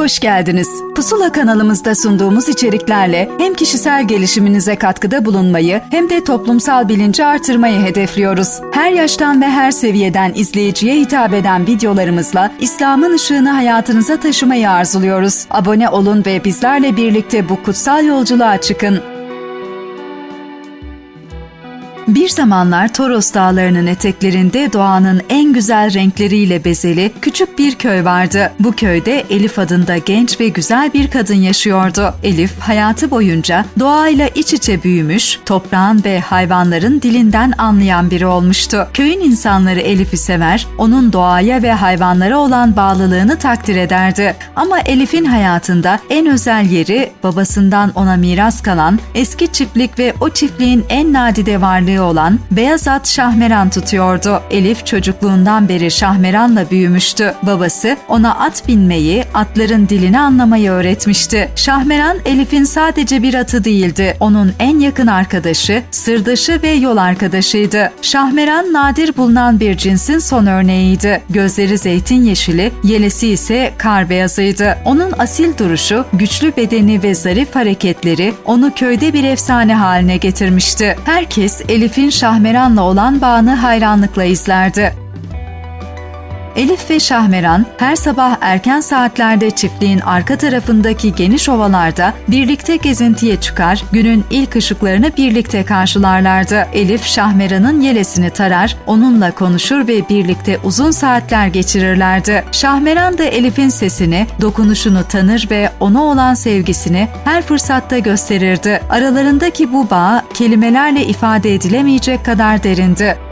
Hoş geldiniz. Pusula kanalımızda sunduğumuz içeriklerle hem kişisel gelişiminize katkıda bulunmayı hem de toplumsal bilinci artırmayı hedefliyoruz. Her yaştan ve her seviyeden izleyiciye hitap eden videolarımızla İslam'ın ışığını hayatınıza taşımayı arzuluyoruz. Abone olun ve bizlerle birlikte bu kutsal yolculuğa çıkın. Bir zamanlar Toros dağlarının eteklerinde doğanın en güzel renkleriyle bezeli küçük bir köy vardı. Bu köyde Elif adında genç ve güzel bir kadın yaşıyordu. Elif hayatı boyunca doğayla iç içe büyümüş, toprağın ve hayvanların dilinden anlayan biri olmuştu. Köyün insanları Elif'i sever, onun doğaya ve hayvanlara olan bağlılığını takdir ederdi. Ama Elif'in hayatında en özel yeri babasından ona miras kalan eski çiftlik ve o çiftliğin en nadide varlığı olan beyaz at Şahmeran tutuyordu. Elif çocukluğundan beri Şahmeran'la büyümüştü. Babası ona at binmeyi, atların dilini anlamayı öğretmişti. Şahmeran Elif'in sadece bir atı değildi. Onun en yakın arkadaşı, sırdaşı ve yol arkadaşıydı. Şahmeran nadir bulunan bir cinsin son örneğiydi. Gözleri zeytin yeşili, yelesi ise kar beyazıydı. Onun asil duruşu, güçlü bedeni ve zarif hareketleri onu köyde bir efsane haline getirmişti. Herkes Elif'in Şahmeran'la olan bağını hayranlıkla izlerdi. Elif ve Şahmeran her sabah erken saatlerde çiftliğin arka tarafındaki geniş ovalarda birlikte gezintiye çıkar, günün ilk ışıklarını birlikte karşılarlardı. Elif Şahmeran'ın yelesini tarar, onunla konuşur ve birlikte uzun saatler geçirirlerdi. Şahmeran da Elif'in sesini, dokunuşunu tanır ve ona olan sevgisini her fırsatta gösterirdi. Aralarındaki bu bağ kelimelerle ifade edilemeyecek kadar derindi.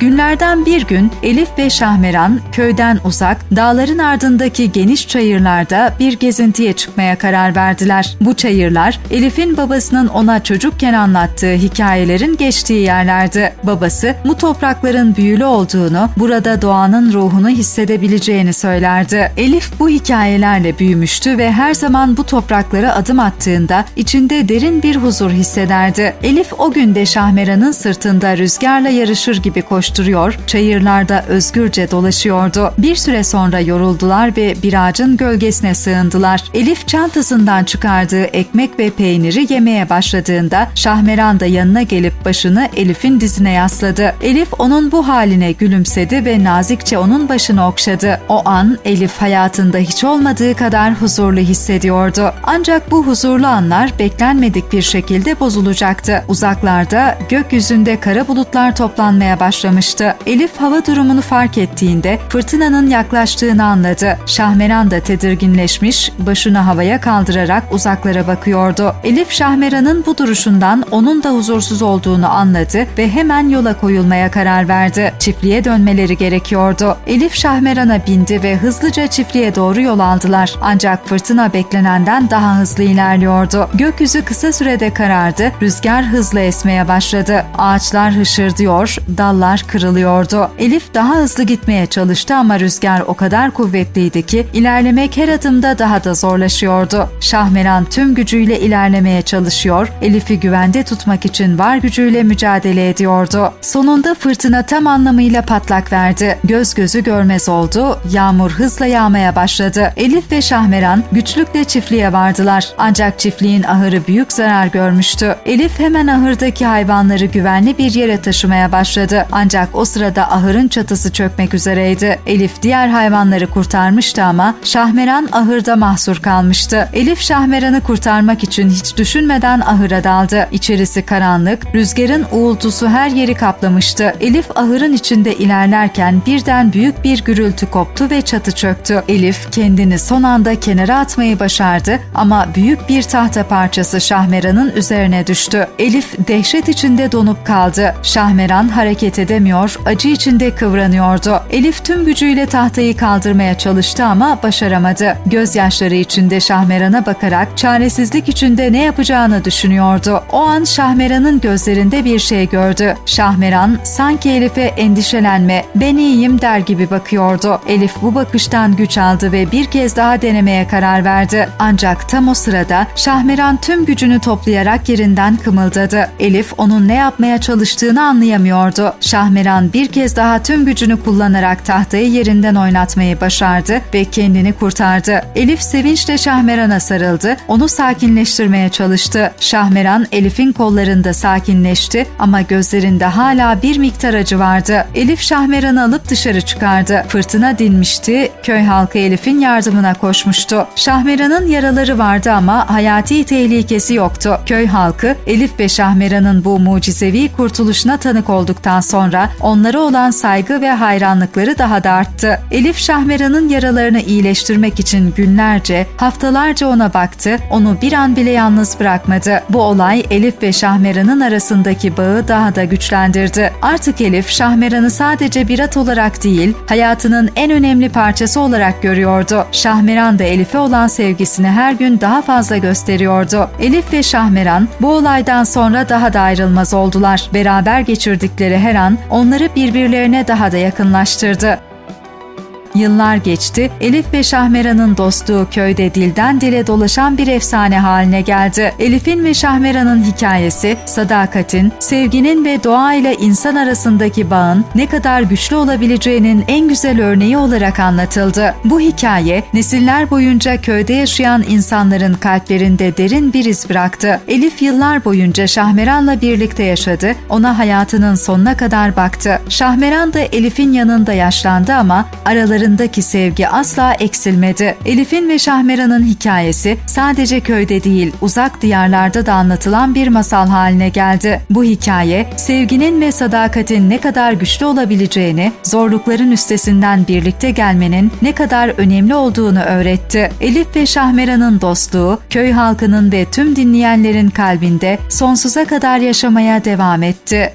Günlerden bir gün Elif ve Şahmeran köyden uzak, dağların ardındaki geniş çayırlarda bir gezintiye çıkmaya karar verdiler. Bu çayırlar Elif'in babasının ona çocukken anlattığı hikayelerin geçtiği yerlerdi. Babası bu toprakların büyülü olduğunu, burada doğanın ruhunu hissedebileceğini söylerdi. Elif bu hikayelerle büyümüştü ve her zaman bu topraklara adım attığında içinde derin bir huzur hissederdi. Elif o günde Şahmeran'ın sırtında rüzgarla yarışır gibi koştu koşturuyor, çayırlarda özgürce dolaşıyordu. Bir süre sonra yoruldular ve bir ağacın gölgesine sığındılar. Elif çantasından çıkardığı ekmek ve peyniri yemeye başladığında Şahmeran da yanına gelip başını Elif'in dizine yasladı. Elif onun bu haline gülümsedi ve nazikçe onun başını okşadı. O an Elif hayatında hiç olmadığı kadar huzurlu hissediyordu. Ancak bu huzurlu anlar beklenmedik bir şekilde bozulacaktı. Uzaklarda gökyüzünde kara bulutlar toplanmaya başlamış başlamıştı. Elif hava durumunu fark ettiğinde fırtınanın yaklaştığını anladı. Şahmeran da tedirginleşmiş, başını havaya kaldırarak uzaklara bakıyordu. Elif Şahmeran'ın bu duruşundan onun da huzursuz olduğunu anladı ve hemen yola koyulmaya karar verdi. Çiftliğe dönmeleri gerekiyordu. Elif Şahmeran'a bindi ve hızlıca çiftliğe doğru yol aldılar. Ancak fırtına beklenenden daha hızlı ilerliyordu. Gökyüzü kısa sürede karardı, rüzgar hızla esmeye başladı. Ağaçlar hışırdıyor, dallar kırılıyordu. Elif daha hızlı gitmeye çalıştı ama rüzgar o kadar kuvvetliydi ki ilerlemek her adımda daha da zorlaşıyordu. Şahmeran tüm gücüyle ilerlemeye çalışıyor, Elif'i güvende tutmak için var gücüyle mücadele ediyordu. Sonunda fırtına tam anlamıyla patlak verdi. Göz gözü görmez oldu, yağmur hızla yağmaya başladı. Elif ve Şahmeran güçlükle çiftliğe vardılar. Ancak çiftliğin ahırı büyük zarar görmüştü. Elif hemen ahırdaki hayvanları güvenli bir yere taşımaya başladı. Ancak ancak o sırada ahırın çatısı çökmek üzereydi. Elif diğer hayvanları kurtarmıştı ama Şahmeran ahırda mahsur kalmıştı. Elif Şahmeran'ı kurtarmak için hiç düşünmeden ahıra daldı. İçerisi karanlık, rüzgarın uğultusu her yeri kaplamıştı. Elif ahırın içinde ilerlerken birden büyük bir gürültü koptu ve çatı çöktü. Elif kendini son anda kenara atmayı başardı ama büyük bir tahta parçası Şahmeran'ın üzerine düştü. Elif dehşet içinde donup kaldı. Şahmeran hareket edemiyor edemiyor, acı içinde kıvranıyordu. Elif tüm gücüyle tahtayı kaldırmaya çalıştı ama başaramadı. Gözyaşları içinde Şahmeran'a bakarak çaresizlik içinde ne yapacağını düşünüyordu. O an Şahmeran'ın gözlerinde bir şey gördü. Şahmeran sanki Elif'e endişelenme, ben iyiyim der gibi bakıyordu. Elif bu bakıştan güç aldı ve bir kez daha denemeye karar verdi. Ancak tam o sırada Şahmeran tüm gücünü toplayarak yerinden kımıldadı. Elif onun ne yapmaya çalıştığını anlayamıyordu. Şahmeran Şahmeran bir kez daha tüm gücünü kullanarak tahtayı yerinden oynatmayı başardı ve kendini kurtardı. Elif sevinçle Şahmeran'a sarıldı, onu sakinleştirmeye çalıştı. Şahmeran Elif'in kollarında sakinleşti ama gözlerinde hala bir miktar acı vardı. Elif Şahmeran'ı alıp dışarı çıkardı. Fırtına dinmişti, köy halkı Elif'in yardımına koşmuştu. Şahmeran'ın yaraları vardı ama hayati tehlikesi yoktu. Köy halkı Elif ve Şahmeran'ın bu mucizevi kurtuluşuna tanık olduktan sonra onlara olan saygı ve hayranlıkları daha da arttı. Elif Şahmeran'ın yaralarını iyileştirmek için günlerce, haftalarca ona baktı, onu bir an bile yalnız bırakmadı. Bu olay Elif ve Şahmeran'ın arasındaki bağı daha da güçlendirdi. Artık Elif Şahmeran'ı sadece bir at olarak değil, hayatının en önemli parçası olarak görüyordu. Şahmeran da Elif'e olan sevgisini her gün daha fazla gösteriyordu. Elif ve Şahmeran bu olaydan sonra daha da ayrılmaz oldular. Beraber geçirdikleri her an onları birbirlerine daha da yakınlaştırdı. Yıllar geçti, Elif ve Şahmeran'ın dostluğu köyde dilden dile dolaşan bir efsane haline geldi. Elif'in ve Şahmeran'ın hikayesi, sadakatin, sevginin ve doğa ile insan arasındaki bağın ne kadar güçlü olabileceğinin en güzel örneği olarak anlatıldı. Bu hikaye, nesiller boyunca köyde yaşayan insanların kalplerinde derin bir iz bıraktı. Elif yıllar boyunca Şahmeran'la birlikte yaşadı, ona hayatının sonuna kadar baktı. Şahmeran da Elif'in yanında yaşlandı ama aralarında aralarındaki sevgi asla eksilmedi. Elif'in ve Şahmeran'ın hikayesi sadece köyde değil, uzak diyarlarda da anlatılan bir masal haline geldi. Bu hikaye, sevginin ve sadakatin ne kadar güçlü olabileceğini, zorlukların üstesinden birlikte gelmenin ne kadar önemli olduğunu öğretti. Elif ve Şahmeran'ın dostluğu, köy halkının ve tüm dinleyenlerin kalbinde sonsuza kadar yaşamaya devam etti.